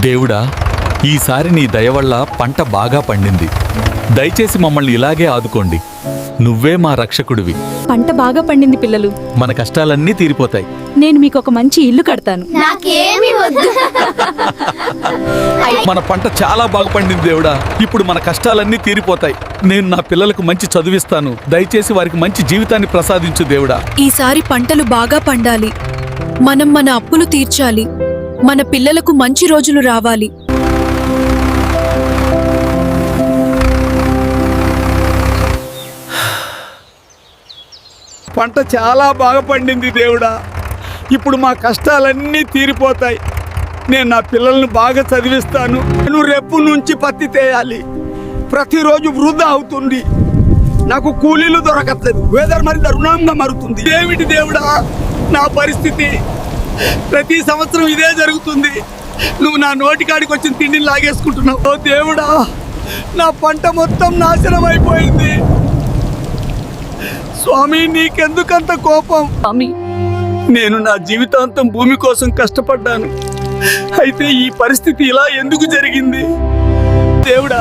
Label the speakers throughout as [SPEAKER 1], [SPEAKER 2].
[SPEAKER 1] దేవుడా ఈసారి నీ దయ వల్ల పంట బాగా పండింది. దయచేసి మమ్మల్ని ఇలాగే ఆదుకోండి. నువ్వే మా రక్షకుడివి.
[SPEAKER 2] పంట బాగా పండింది పిల్లలు.
[SPEAKER 1] మన కష్టాలన్నీ తీరిపోతాయి.
[SPEAKER 2] నేను మీకు ఒక మంచి ఇల్లు కడతాను.
[SPEAKER 1] మన పంట చాలా బాగా పండింది దేవుడా. ఇప్పుడు మన కష్టాలన్నీ తీరిపోతాయి. నేను నా పిల్లలకు మంచి చదివిస్తాను. దయచేసి వారికి మంచి జీవితాన్ని ప్రసాదించు దేవుడా.
[SPEAKER 3] ఈసారి పంటలు బాగా పండాలి. మనం మన అప్పులు తీర్చాలి. మన పిల్లలకు మంచి రోజులు రావాలి.
[SPEAKER 4] పంట చాలా బాగా పండింది దేవుడా. ఇప్పుడు మా కష్టాలన్నీ తీరిపోతాయి. నేను నా పిల్లల్ని బాగా చదివిస్తాను. నేను రేపు నుంచి పత్తి తేయాలి. ప్రతిరోజు వృధా అవుతుంది. నాకు కూలీలు దొరకట్లేదు. వేదర్ మరి దరుణంగా మారుతుంది. ఏమిటి దేవుడా నా పరిస్థితి ప్రతి సంవత్సరం ఇదే జరుగుతుంది. నువ్వు నా నోటికాడికి వచ్చిన తిండిని లాగేసుకుంటున్నావు. ఓ దేవుడా నా పంట మొత్తం నాశనం అయిపోయింది. స్వామి నీకెందుకంత కోపం?
[SPEAKER 2] స్వామి.
[SPEAKER 4] నేను నా జీవితాంతం భూమి కోసం కష్టపడ్డాను. అయితే ఈ పరిస్థితి ఇలా ఎందుకు జరిగింది? దేవుడా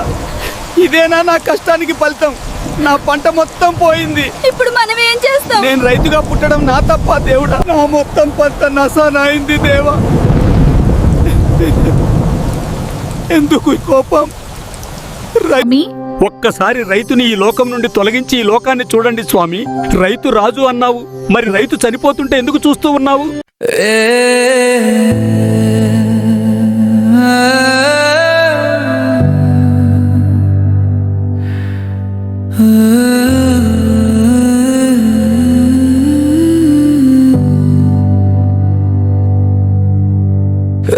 [SPEAKER 4] ఇదేనా నా కష్టానికి ఫలితం? నా పంట మొత్తం పోయింది.
[SPEAKER 2] ఇప్పుడు మనం ఏం చేస్తాం?
[SPEAKER 4] నేను రైతుగా పుట్టడం నా తప్ప దేవుడా. నా మొత్తం పంట నసానైంది దేవా. ఎందుకు ఈ కోపం? రై-
[SPEAKER 2] స్వామి?
[SPEAKER 4] ఒక్కసారి రైతుని ఈ లోకం నుండి తొలగించి ఈ లోకాన్ని చూడండి స్వామి. రైతు రాజు అన్నావు మరి రైతు చనిపోతుంటే ఎందుకు చూస్తూ ఉన్నావు?
[SPEAKER 5] రైతే